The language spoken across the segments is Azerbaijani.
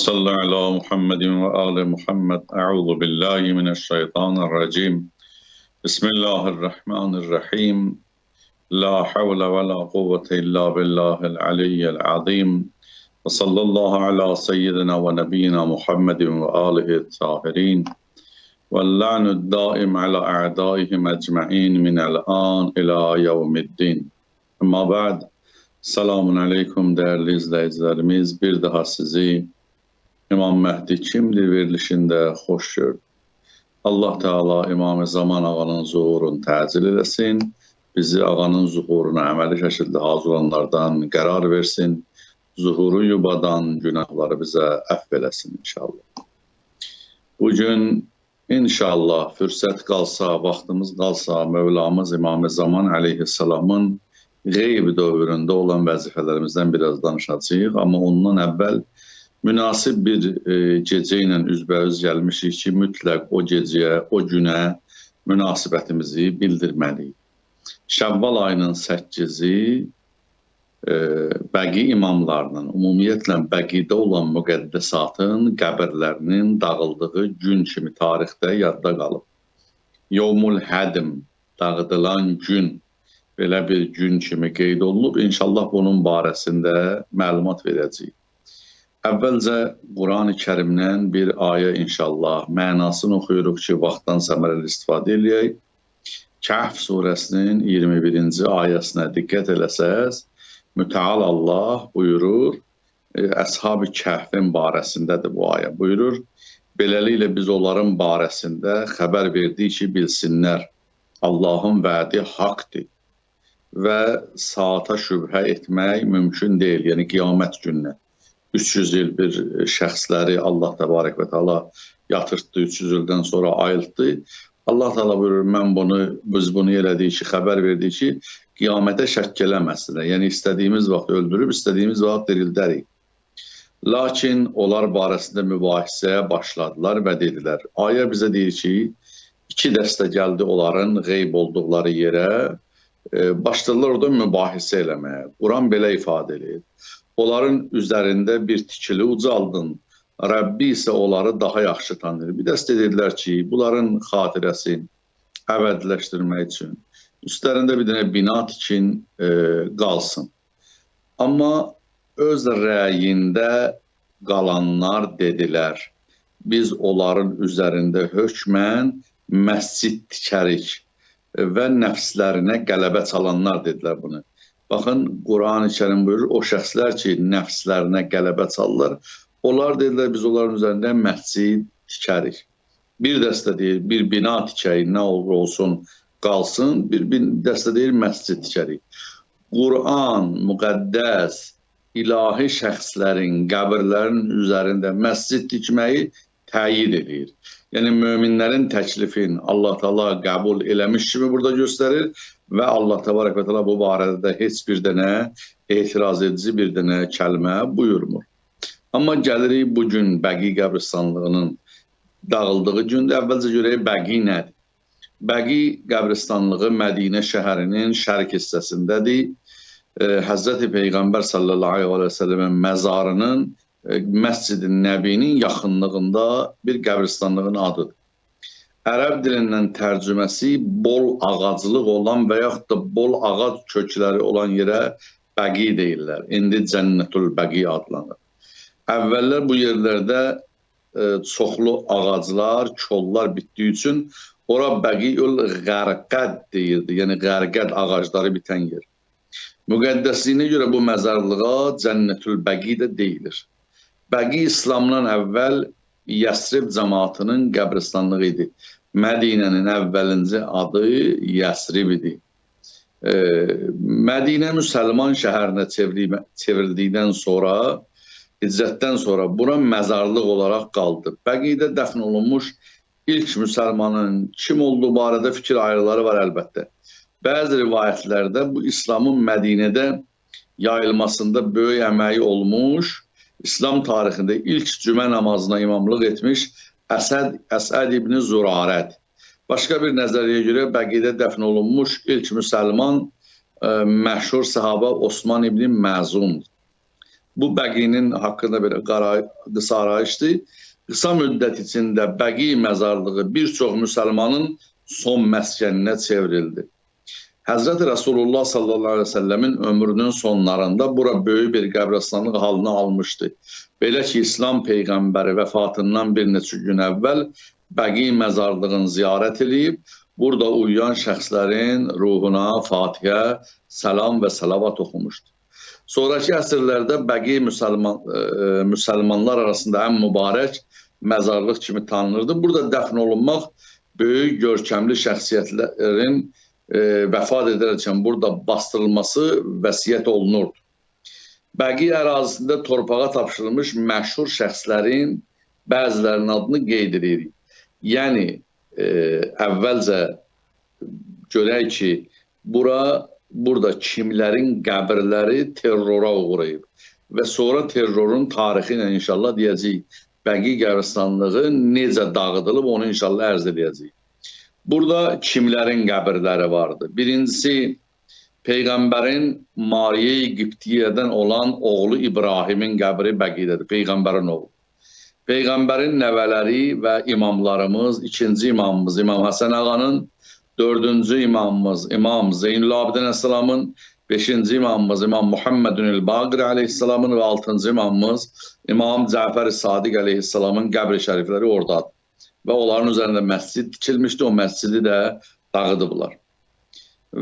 صل على محمد وآل محمد. أعوذ بالله من الشيطان الرجيم. بسم الله الرحمن الرحيم. لا حول ولا قوة إلا بالله العلي العظيم. وصلى الله على سيدنا ونبينا محمد وآله الطاهرين. واللعن الدائم على أعدائهم أجمعين من الآن إلى يوم الدين. أما بعد Selamun Aleyküm değerli izleyicilerimiz. Bir daha sizi İmam Mehdi kimdir verilişinde hoş gördük. Allah Teala İmam-ı Zaman ağanın zuhurunu təcil eləsin. Bizi ağanın zuhuruna əməli şəkildə hazır olanlardan qərar versin. Zuhuru yubadan günahları bizə əfv eləsin inşallah. Bugün inşallah fürsət qalsa, vaxtımız qalsa Mövlamız İmam-ı Zaman aleyhisselamın qeyb dövründə olan vəzifələrimizdən biraz danışacağıq, amma ondan əvvəl münasib bir e, gecə ilə üzbəüz gəlmişik ki, mütləq o gecəyə, o günə münasibətimizi bildirməliyik. Şəvval ayının 8-i e, bəqi imamlarının, ümumiyyətlə bəqidə olan müqəddəsatın qəbirlərinin dağıldığı gün kimi tarixdə yadda qalıb. Yevmul Hədim dağıdılan gün belə bir gün kimi qeyd olunub. İnşallah bunun barəsində məlumat verəcəyik. Əvvəlcə Qurani Kərimdən bir ayə inşallah mənasını oxuyuruq ki, vaxtdan səmərəli istifadə eləyək. Kəhf surəsinin 21-ci ayəsinə diqqət eləsəz, Mütəal Allah buyurur, e, Əshab-ı Kəhfin barəsindədir bu ayə. Buyurur, beləliklə biz onların barəsində xəbər verdik ki, bilsinlər, Allahın vədi haqdır və saata şübhə etmək mümkün deyil. Yəni qiyamət gününə 300 il bir şəxsləri Allah təbarək və təala yatırtdı, 300 ildən sonra ayıltdı. Allah təala buyurur, mən bunu biz bunu elədik ki, xəbər verdik ki, qiyamətə şəkk eləməsinlər. Yəni istədiyimiz vaxt öldürüb, istədiyimiz vaxt dirildərik. Lakin onlar barəsində mübahisəyə başladılar və dedilər. Ayə bizə deyir ki, iki dəstə gəldi onların qeyb olduqları yerə e, başladılar orada mübahisə eləməyə. Quran belə ifadə edir. Onların üzərində bir tikili ucaldın. Rəbbi isə onları daha yaxşı tanıyır. Bir dəstə dedilər ki, bunların xatirəsini əvədləşdirmək üçün üstlərində bir dənə bina tikin e, qalsın. Amma öz rəyində qalanlar dedilər, biz onların üzərində hökmən məscid tikərik və nəfslərinə qələbə çalanlar dedilər bunu. Baxın, Quran-ı Kərim buyurur, o şəxslər ki, nəfslərinə qələbə çalırlar, onlar dedilər, biz onların üzərində məscid tikərik. Bir dəstə deyir, bir bina tikərik, nə olur olsun, qalsın, bir, bir dəstə deyir, məscid tikərik. Quran, müqəddəs, ilahi şəxslərin, qəbirlərin üzərində məscid tikməyi təyid edir. Yəni möminlərin təklifin Allah Taala qəbul eləmiş kimi burada göstərir və Allah Təbarək və Təala bu barədə də heç bir dənə etiraz edici bir dənə kəlmə buyurmur. Amma gəlirik bu gün Bəqi qəbristanlığının dağıldığı gündə əvvəlcə görək Bəqi nədir? Bəqi qəbristanlığı Mədinə şəhərinin şərq hissəsindədir. Həzrəti Peyğəmbər sallallahu əleyhi və səlləmin məzarının Məscid-i Nəbinin yaxınlığında bir qəbristanlığın adıdır. Ərəb dilindən tərcüməsi bol ağaclıq olan və yaxud da bol ağac kökləri olan yerə bəqi deyirlər. İndi Cənnətül Bəqi adlanır. Əvvəllər bu yerlərdə e, çoxlu ağaclar, kollar bitdiyi üçün ora Bəqiül Qərqəd deyirdi. Yəni Qərqəd ağacları bitən yer. Müqəddəsliyinə görə bu məzarlığa Cənnətül Bəqi də deyilir. Bəqi İslamdan əvvəl Yəsrib cəmaatının qəbristanlığı idi. Mədinənin əvvəlinci adı Yəsrib idi. E, Mədinə müsəlman şəhərinə çevrildikdən sonra hicrətdən sonra bura məzarlıq olaraq qaldı. Bəqidə dəfn olunmuş ilk müsəlmanın kim olduğu barədə fikir ayrıları var əlbəttə. Bəzi rivayətlərdə bu İslamın Mədinədə yayılmasında böyük əməyi olmuş İslam tarixində ilk cümə namazına imamlıq etmiş Əsəd, Əsəd ibn Zurarət. Başqa bir nəzəriyə görə Bəqidə dəfn olunmuş ilk müsəlman ə, e, məşhur sahaba Osman ibn Məzun. Bu bəqinin haqqında belə qara, qısa arayışdır. Qısa müddət içində bəqi məzarlığı bir çox müsəlmanın son məskəninə çevrildi. Həzrət Rasulullah sallallahu əleyhi və səlləmin ömrünün sonlarında bura böyük bir qəbirstanlıq halını almışdı. Belə ki, İslam peyğəmbəri vəfatından bir neçə gün əvvəl Bəqi məzarlığını ziyarət edib, burada uyuyan şəxslərin ruhuna Fatihə, salam və salavat oxumuşdu. Sonrakı əsrlərdə Bəqi müsəlman, ə, müsəlmanlar arasında ən mübarək məzarlıq kimi tanınırdı. Burada dəfn olunmaq böyük görkəmli şəxsiyyətlərin e, vəfat edərkən burada bastırılması vəsiyyət olunurdu. Bəqi ərazisində torpağa tapşırılmış məşhur şəxslərin bəzilərinin adını qeyd edirik. Yəni e, əvvəlcə görək ki, bura burada kimlərin qəbirləri terrora uğrayıb və sonra terrorun tarixi ilə inşallah deyəcəyik Bəqi qəbirstanlığı necə dağıdılıb onu inşallah ərz edəcəyik. Burada kimlərin qəbirləri vardı? Birincisi Peyğəmbərin Mariyə-i Qibtiyyədən olan oğlu İbrahimin qəbri Bəqidədir, Peyğəmbərin oğlu. Peyğəmbərin nəvələri və imamlarımız, ikinci imamımız İmam Həsən ağanın, dördüncü imamımız İmam Zeynül Abidin Əsəlamın, beşinci imamımız İmam Muhammedun Baqir aleyhissalamın və altıncı imamımız İmam Cəfər Sadiq aleyhissalamın qəbri şərifləri oradadır. Və onların üzərində məscid tikilmişdi, o məscidi də dağıdıblar.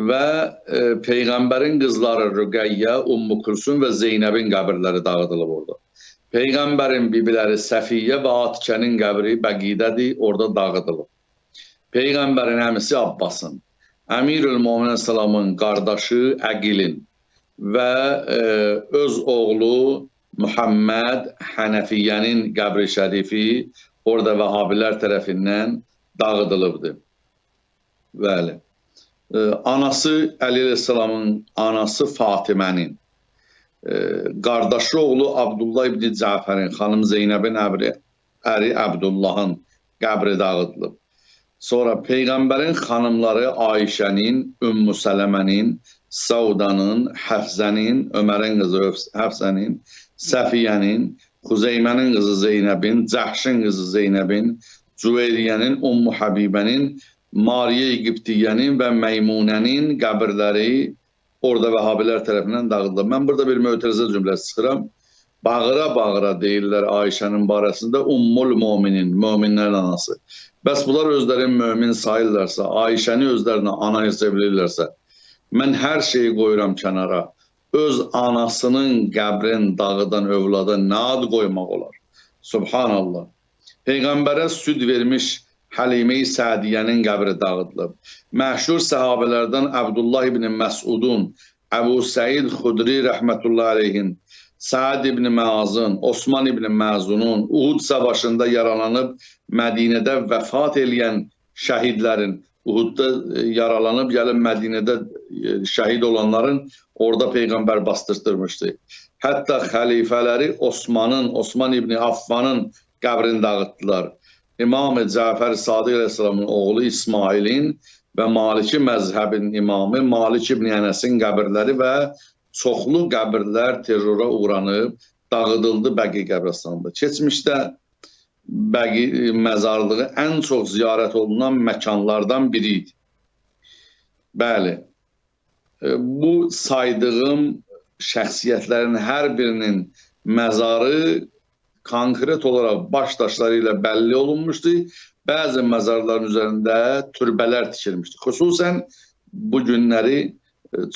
Və e, Peyğəmbərin qızları Rüqəyyə, Ummu Kulsum və Zeynəbin qəbirləri dağıdılıb orada. Peyğəmbərin bibiləri Səfiyyə və Atikənin qəbri Bəqidədir, orada dağıdılıb. Peyğəmbərin əmisi Abbasın, Əmirül Mömin Salamın qardaşı Əqilin və e, öz oğlu Muhammed Hənəfiyyənin qəbri şərifi orada Vəhabilər tərəfindən dağıdılıbdır. Bəli. E, anası Əli Əleyhisselamın anası Fatimənin qardaşı oğlu Abdullah ibn Cəfərin, xanım Zeynəbin əbri, əri Əbdullahın qəbri dağıdılıb. Sonra Peyğəmbərin xanımları Ayşənin, Ümmü Sələmənin, Saudanın, Həfzənin, Ömərin qızı Həfzənin, Səfiyyənin, Huzeyme'nin kızı Zeynep'in, Cahş'ın kızı Zeynep'in, Cüveyriye'nin, Ummu Habibe'nin, Mariye Egiptiye'nin ve Meymune'nin kabirleri orada Vehhabiler tarafından dağıldı. Ben burada bir mütezze cümle sıram. Bağıra bağıra deyirlər Ayşənin barəsində Ummul Müminin, möminlərin anası. Bəs bunlar özlərini mömin sayırlarsa, Ayşəni özlərinə ana hesab edirlərsə, mən hər şeyi qoyuram kənara. Öz anasının qəbrin dağıdan övlada nə ad qoymaq olar? Subhanallah. Peyğəmbərə süd vermiş Həlimə-i Sədiyyənin qəbri dağıdılıb. Məşhur səhabələrdən Əbdullah ibn Məsudun, Əbu Səid Xudri rəhmətullah aleyhin, Səad ibn Məazın, Osman ibn Məzunun, Uhud savaşında yaralanıb Mədinədə vəfat eləyən şəhidlərin, Uhudda e, yaralanıb gəlib Mədinədə e, şəhid olanların orada Peyğəmbər bastırtırmışdı. Hətta xəlifələri Osmanın, Osman ibn Affanın qəbrini dağıtdılar. İmam Cəfər Sadiq əleyhissalamın oğlu İsmailin və Maliki məzhəbinin imamı Malik ibn Ənəsin qəbirləri və çoxlu qəbirlər terrora uğranıb dağıdıldı Bəqi qəbirstanında. Keçmişdə Bəqi məzarlığı ən çox ziyarət olunan məkanlardan biri idi. Bəli. E, bu saydığım şəxsiyyətlərin hər birinin məzarı konkret olaraq baş daşları ilə bəlli olunmuşdu. Bəzi məzarların üzərində türbələr tikilmişdi. Xüsusən bu günləri e,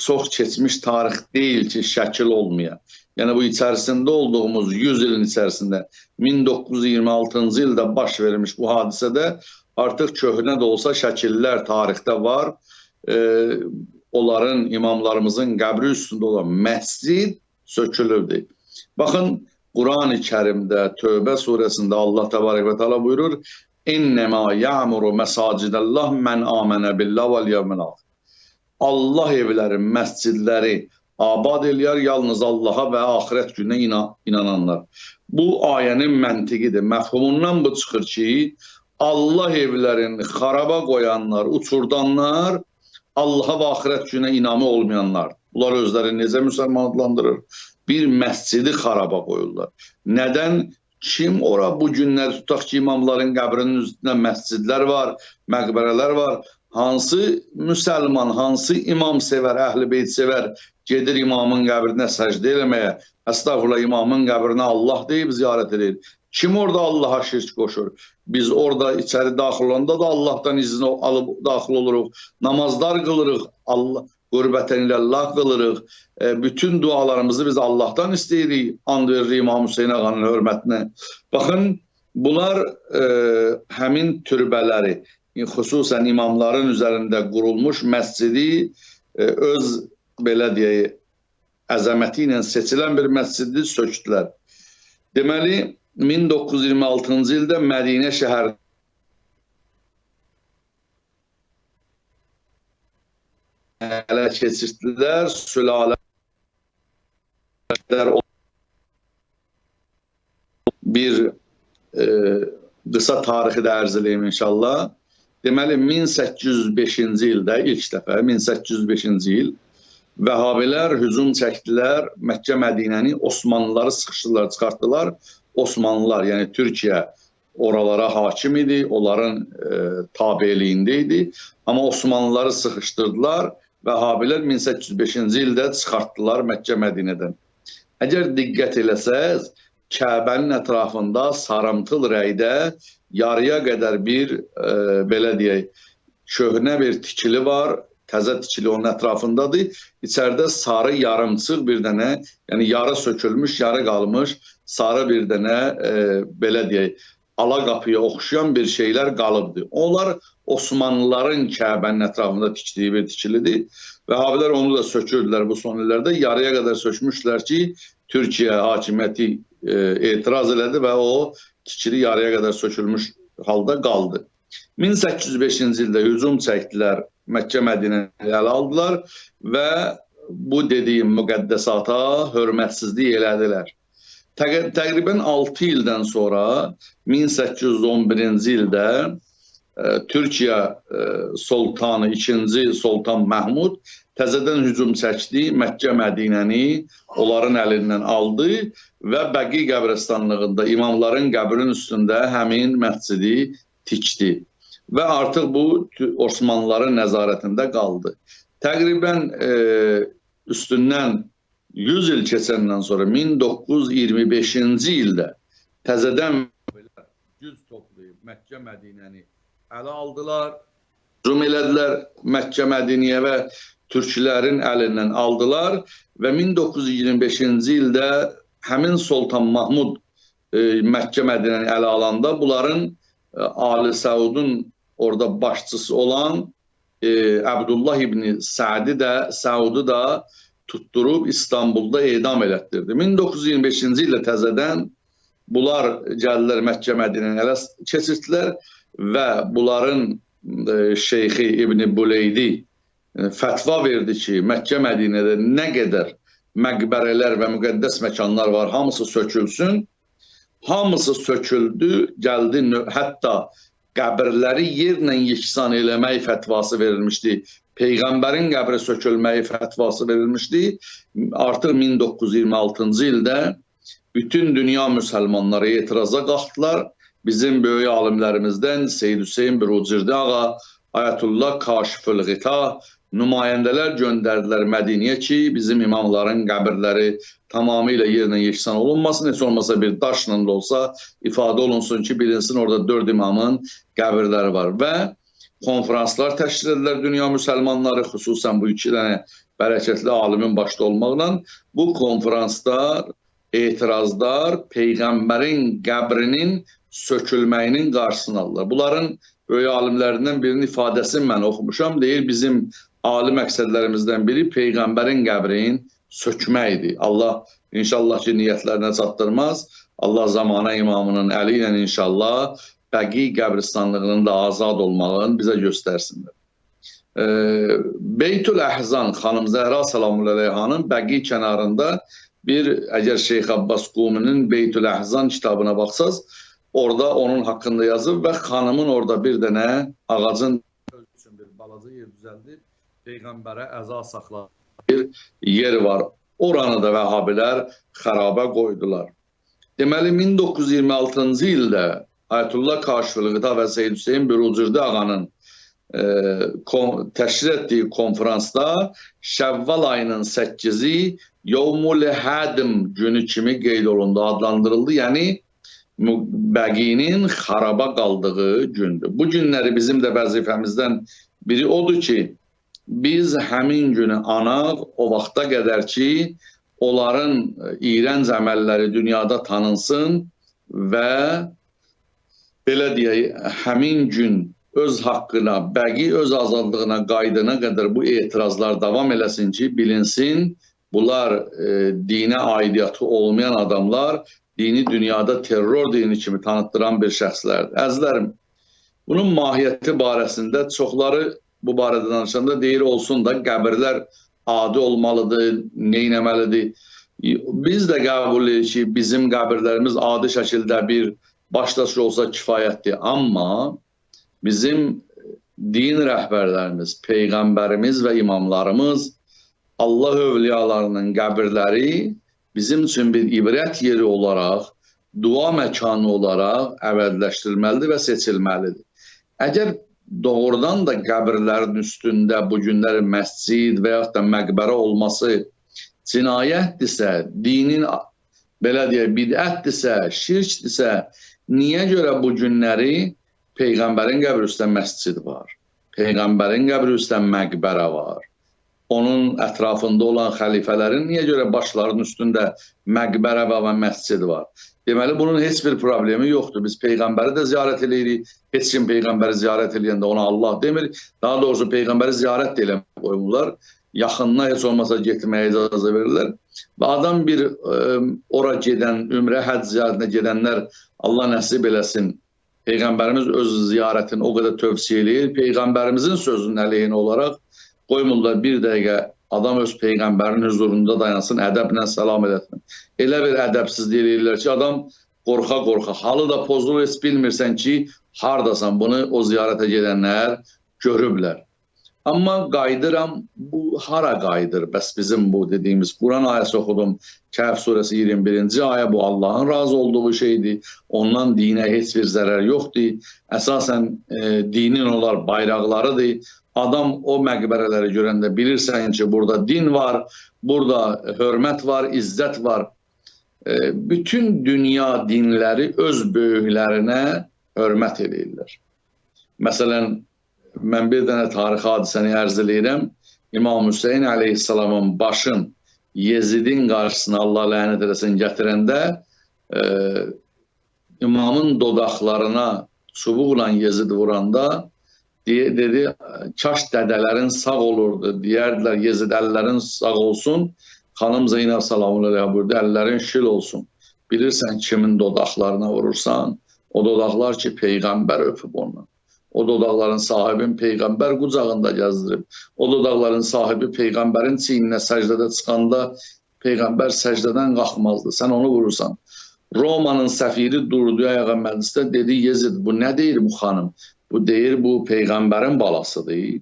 çox keçmiş tarix deyil ki, şəkil olmaya. Yəni bu içərisində olduğumuz 100 ilin içərisində 1926-cı ildə baş vermiş bu hadisədə artıq köhnə də olsa şəkillər tarixdə var. E, onların imamlarımızın qəbri üstündə olan məscid sökülübdür. Baxın Quran-ı Kərimdə Tövbə surəsində Allah təbarək və təala buyurur: "İnnema ya'muru mesacidallah men amene billah vel yevmil ahir." Allah evləri, məscidləri abad eləyər yalnız Allaha və axirət gününə inan inananlar. Bu ayənin məntiqidir. Məfhumundan bu çıxır ki, Allah evlərini xaraba qoyanlar, uçurdanlar Allaha və axirət gününə inamı olmayanlar. Bunlar özlərini necə müsəlman bir məscidi xaraba qoyurlar. Nədən? Kim ora bu günlər tutaq ki, imamların qəbrinin üstündə məscidlər var, məqbərələr var. Hansı müsəlman, hansı imam sevər, əhl-i beyt sevər, gedir imamın qəbrinə səcdə eləməyə, əstəğfurullah imamın qəbrinə Allah deyib ziyarət edir. Kim orada Allaha şirk qoşur? Biz orada içəri daxil olanda da Allahdan izni alıb daxil oluruq. Namazlar qılırıq, Allah qürbətən ilə Allah qılırıq. E, bütün dualarımızı biz Allahdan istəyirik. And veririk İmam Hüseyin ağanın hörmətinə. Baxın, bunlar e, həmin türbələri, xüsusən imamların üzərində qurulmuş məscidi e, öz belə deyək əzəməti ilə seçilən bir məscidi sökdülər. Deməli 1926-cı ildə Mədinə şəhər ələ keçirdilər, sülalələr bir e, qısa tarixi də inşallah. Deməli 1805-ci ildə ilk dəfə 1805-ci il Vəhabilər hücum çəkdilər, Məkkə Mədinəni Osmanlıları sıxışdılar, çıxartdılar. Osmanlılar, yəni Türkiyə oralara hakim idi, onların e, tabeliyində idi. Amma Osmanlıları sıxışdırdılar Vəhabilər 1805-ci ildə çıxartdılar Məkkə Mədinədən. Əgər diqqət eləsəz, Kəbənin ətrafında sarımtıl rəydə yarıya qədər bir e, belə deyək, köhnə bir tikili var, təzə tikili onun ətrafındadır. İçəridə sarı yarımçıq bir dənə, yəni yarı sökülmüş, yarı qalmış sarı bir dənə e, belə deyək, ala qapıya oxşayan bir şeylər qalıbdır. Onlar Osmanlıların Kəbənin ətrafında tikdiyi bir tikilidir. Vəhabilər onu da sökürdülər bu son illərdə. Yarıya qədər sökmüşlər ki, Türkiyə hakimiyyəti etiraz elədi və o tikili yarıya qədər sökülmüş halda qaldı. 1805-ci ildə hücum çəkdilər, Məkkə Mədinəni ələ aldılar və bu dediyim müqəddəsata hörmətsizlik elədilər. Təq təqribən 6 ildən sonra 1811-ci ildə e, Türkiyə e, sultanı 2-ci Sultan Məhmud təzədən hücum çəkdi, Məkkə Mədinəni onların əlindən aldı və Bəqi qəbirstanlığında imamların qəbrinin üstündə həmin məscidi tikdi və artıq bu Osmanlıların nəzarətində qaldı. Təqribən e, üstündən 100 il keçəndən sonra 1925-ci ildə təzədən güc toplayıb Məkkə Mədinəni ələ aldılar. Hücum elədilər Məkkə Mədiniyə və türklərin əlindən aldılar və 1925-ci ildə həmin Sultan Mahmud e, Məkkə Mədinəni ələ alanda bunların e, Ali Səudun orada başçısı olan e, Əbdullah ibn Sədi də Səudu da tutturub İstanbulda edam elətdirdi. 1925-ci ildə təzədən bunlar gəldilər Məkkə Mədinəni ələ keçirdilər və bunların e, şeyxi İbn Buleydi fətva verdi ki, Məkkə Mədinədə nə qədər məqbərələr və müqəddəs məkanlar var, hamısı sökülsün. Hamısı söküldü, gəldi hətta qəbirləri yerlə yeksan eləmək fətvası verilmişdi. Peyğəmbərin qəbri sökülməyi fətvası verilmişdi. Artıq 1926-cı ildə bütün dünya müsəlmanları etiraza qalxdılar. Bizim böyük alimlərimizdən Seyyid Hüseyin Birucirdi ağa, Ayətullah Kaşifül Qita nümayəndələr göndərdilər Mədiniyə ki, bizim imamların qəbirləri tamamilə yerlə yeksan olunmasın. Heç olmasa bir daşla da olsa ifadə olunsun ki, bilinsin orada dörd imamın qəbirləri var və konferanslar təşkil edilər dünya müsəlmanları, xüsusən bu iki dənə bərəkətli alimin başda olmaqla bu konferanslar, etirazlar Peyğəmbərin qəbrinin sökülməyinin qarşısını alırlar. Bunların böyük alimlərindən birinin ifadəsini mən oxumuşam. Deyir, bizim ali məqsədlərimizdən biri Peyğəmbərin qəbrinin sökməkdir. Allah inşallah ki, niyyətlərinə çatdırmaz. Allah zamana imamının əli inşallah Bəqi qəbristanlığının da azad olmağını bizə göstərsinlər. E, Beytül Əhzan xanım Zəhra Salamullah Bəqi kənarında bir əgər Şeyx Abbas Quminin Beytül Əhzan kitabına baxsaz, orada onun haqqında yazıb və xanımın orada bir dənə ağacın bir balaca yer düzəldib Peyğəmbərə əza saxlayan bir yer var. Oranı da Vəhhabilər xaraba qoydular. Deməli 1926-cı ildə Ayətullah Kaşifli Qıta və Seyyid Hüseyin Büruzurdi ağanın e, kon, təşkil etdiyi konfransda Şəvval ayının 8-i Yevmul Hadim günü kimi qeyd olundu, adlandırıldı. Yəni bəqinin xaraba qaldığı gündür. Bu günləri bizim də vəzifəmizdən biri odur ki, biz həmin günü anaq o vaxta qədər ki, onların iğrənc əməlləri dünyada tanınsın və belə deyək, həmin gün öz haqqına, bəqi öz azadlığına qaydına qədər bu etirazlar davam eləsin ki, bilinsin, bunlar e, dinə aidiyyatı olmayan adamlar dini dünyada terror dini kimi tanıtdıran bir şəxslərdir. Əzlərim, bunun mahiyyəti barəsində çoxları bu barədə danışanda deyir olsun da qəbirlər adi olmalıdır, neynəməlidir. Biz də qəbul edirik ki, bizim qəbirlərimiz adi şəkildə bir başdaşı olsa kifayətdir. Amma bizim din rəhbərlərimiz, peyğəmbərimiz və imamlarımız Allah övliyalarının qəbirləri bizim üçün bir ibrət yeri olaraq, dua məkanı olaraq əvəzləşdirilməlidir və seçilməlidir. Əgər doğrudan da qəbirlərin üstündə bu günlər məscid və yaxud da məqbərə olması cinayətdirsə, dinin belə deyək, bidətdirsə, şirkdirsə, niyə görə bu günləri Peyğəmbərin qəbri üstə məscid var? Peyğəmbərin qəbri üstə məqbərə var. Onun ətrafında olan xəlifələrin niyə görə başlarının üstündə məqbərə və məscid var? Deməli, bunun heç bir problemi yoxdur. Biz Peyğəmbəri də ziyarət edirik. Heç kim Peyğəmbəri ziyarət edəndə ona Allah demir. Daha doğrusu Peyğəmbəri ziyarət də eləmək qoymurlar. Yaxınına heç olmasa getməyə icazə verirlər. Və adam bir ə, ora gedən, ümrə, həcc ziyarətinə gedənlər Allah nəsib eləsin. Peyğəmbərimiz öz ziyarətini o qədər tövsiyə eləyir. Peyğəmbərimizin sözünün əleyhinə olaraq qoymurlar bir dəqiqə adam öz peyğəmbərin huzurunda dayansın, ədəblə salam eləsin. Elə bir ədəbsizlik eləyirlər ki, adam qorxa-qorxa, halı da pozulur, heç bilmirsən ki, hardasan bunu o ziyarətə gedənlər görüblər. Amma qayıdıram, bu hara qayıdır? Bəs bizim bu dediyimiz Quran ayəsi oxudum. Kəhf surəsi 21-ci ayə bu Allahın razı olduğu şeydir. Ondan dinə heç bir zərər yoxdur. Əsasən e, dinin onlar bayraqlarıdır. Adam o məqbərələri görəndə bilirsən ki, burada din var, burada hörmət var, izzət var. E, bütün dünya dinləri öz böyüklərinə hörmət edirlər. Məsələn, mən bir dənə tarixi hadisəni ərz eləyirəm. İmam Hüseyin əleyhissalamın başın Yezidin qarşısına Allah lənət eləsin gətirəndə e, imamın dodaqlarına çubuqla Yezid vuranda diye dedi Çaş dedelerin sağ olurdu. Diyerdiler Yezidellerin sağ olsun. Hanım Zeynep selamun aleyha buyurdu. Ellerin şil olsun. Bilirsen kimin dodaklarına vurursan o dodaklar ki peygamber öpüp onu. O dodakların sahibin peygamber kucağında gezdirib. O dodakların sahibi peygamberin çiğninə səcdədə çıxanda peygamber səcdədən qalxmazdı. Sən onu vurursan Romanın səfiri durdu ayağa məclisdə dedi, Yezid, bu nə deyir bu xanım? Bu deyir, bu Peyğəmbərin balasıdır.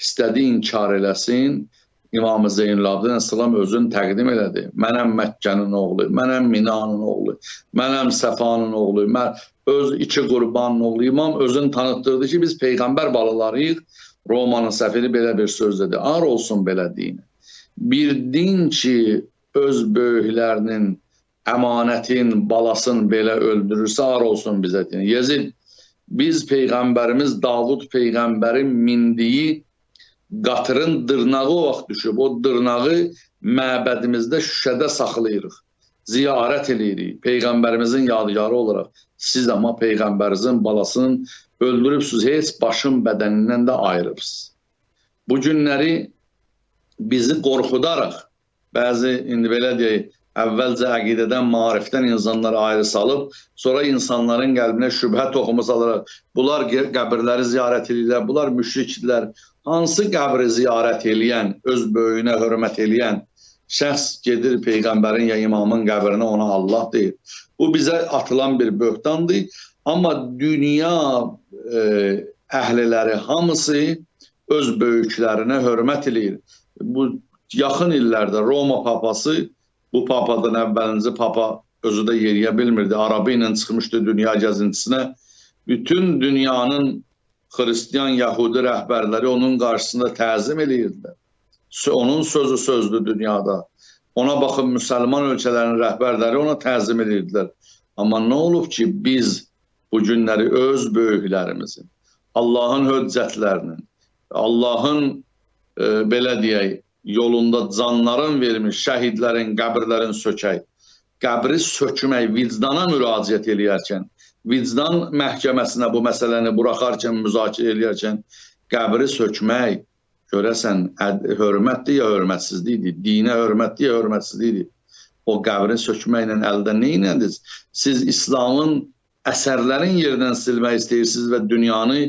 İstədi inkar eləsin. İmam Zeynəlabdin Əsəlam özünü təqdim elədi. Mənəm Məkkənin oğlu, mənəm Minanın oğlu, mənəm Səfanın oğlu, mən öz iki qurbanın oğlu İmam özünü tanıtdırdı ki, biz Peyğəmbər balalarıyıq. Romanın səfiri belə bir söz dedi. Ar olsun belə dinə. Bir din ki, öz böyüklərinin əmanətin, balasını belə öldürürsə, ar olsun bizə dinə. Yezid, biz Peyğəmbərimiz Davud Peyğəmbərin mindiyi qatırın dırnağı o vaxt düşüb. O dırnağı məbədimizdə şüşədə saxlayırıq. Ziyarət eləyirik. Peyğəmbərimizin yadigarı olaraq. Siz amma Peyğəmbərinizin balasını öldürübsünüz. Heç başın bədənindən də ayırırsınız. Bu günləri bizi qorxudaraq bəzi indi belə deyək, əvvəlcə əqidədən, maarifdən insanları ayrı salıb, sonra insanların qəlbinə şübhə toxumu salaraq, bunlar qəbirləri ziyarət edirlər, bunlar müşrikdirlər, hansı qəbri ziyarət eləyən, öz böyüyünə hörmət eləyən şəxs gedir Peyğəmbərin ya imamın qəbrinə ona Allah deyir. Bu bizə atılan bir böhtandır. Amma dünya e, əhliləri hamısı öz böyüklərinə hörmət eləyir. Bu yaxın illərdə Roma papası bu papadan əvvəlinci papa özü də yeriyə bilmirdi. Arabı ilə çıxmışdı dünya gəzintisinə. Bütün dünyanın Hristiyan, Yahudi rəhbərləri onun qarşısında təzim edirdilər. Sö- Onun sözü sözdür dünyada. Ona baxın müsəlman ölkələrin rəhbərləri ona təzim edirdilər. Amma nə olub ki, biz bu günləri öz böyüklərimizin, Allahın höccətlərinin, Allahın e, belə deyək, yolunda canların vermiş şəhidlərin qəbirlərin sökək, qəbri sökmək, vicdana müraciət eləyərkən, vicdan məhkəməsinə bu məsələni buraxarkən, müzakirə eləyərkən qəbri sökmək görəsən hörmətli ya hörmətsizlikdir, dinə hörmətli ya hörmətsizlikdir. O qəbri sökməklə əldə nə ediniz? Siz İslamın əsərlərin yerindən silmək istəyirsiniz və dünyanı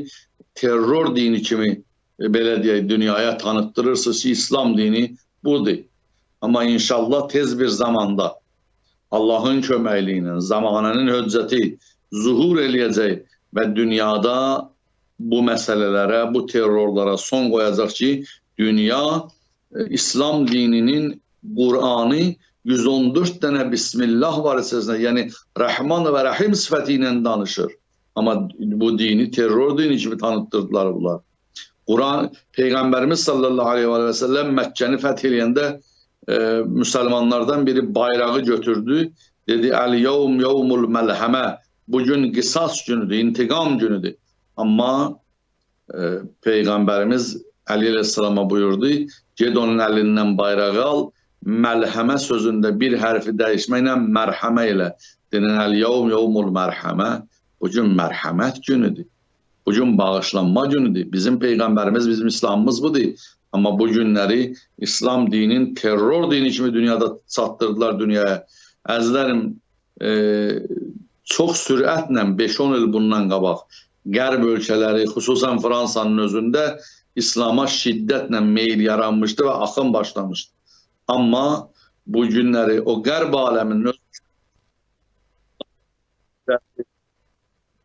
terror dini kimi e, belə deyək dünyaya tanıtdırırsınız ki, İslam dini budur. Amma inşallah tez bir zamanda Allahın köməkliyi ilə zamanının höccəti zuhur eləyəcək və dünyada bu məsələlərə, bu terrorlara son qoyacaq ki, dünya e, İslam dininin Qur'anı 114 dənə Bismillah var içərisində, yəni Rəhman və Rəhim sifəti ilə danışır. Amma bu dini terror dini kimi tanıtdırdılar bunlar. Kur'an Peygamberimiz sallallahu aleyhi ve sellem Mekke'ni fethediyende e, Müslümanlardan biri bayrağı götürdü. Dedi el yevm yevmul melheme bugün kısas günüdür, intikam günüdür. Ama e, Peygamberimiz Ali Aleyhisselam'a buyurdu. Ged onun elinden bayrağı al. Melheme sözünde bir harfi değişmeyle merhame ile. Denen el yevm yevmul merhame. Bugün merhamet günüdür. Bugün bağışlanma günüdür. Bizim Peyğəmbərimiz, bizim İslamımız budur. Amma bu günləri İslam dininin terror dini kimi dünyada çatdırdılar dünyaya. Əzizlərim, e, çox sürətlə 5-10 il bundan qabaq Qərb ölkələri, xüsusən Fransanın özündə İslama şiddətlə meyil yaranmışdı və axın başlamışdı. Amma bu günləri o Qərb aləminin öz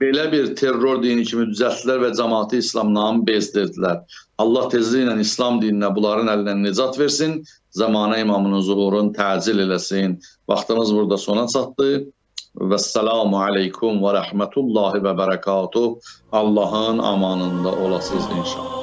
belə bir terror dini kimi düzəltdilər və cəmaatı İslamdan bezdirdilər. Allah tezliklə İslam dininə bunların əlindən nicat versin, zamana imamının zuhurunu təcil eləsin. Vaxtımız burada sona çatdı. Vəssalamu aleykum və rəhmətullahi və bərəkatuh. Allahın amanında olasınız inşallah.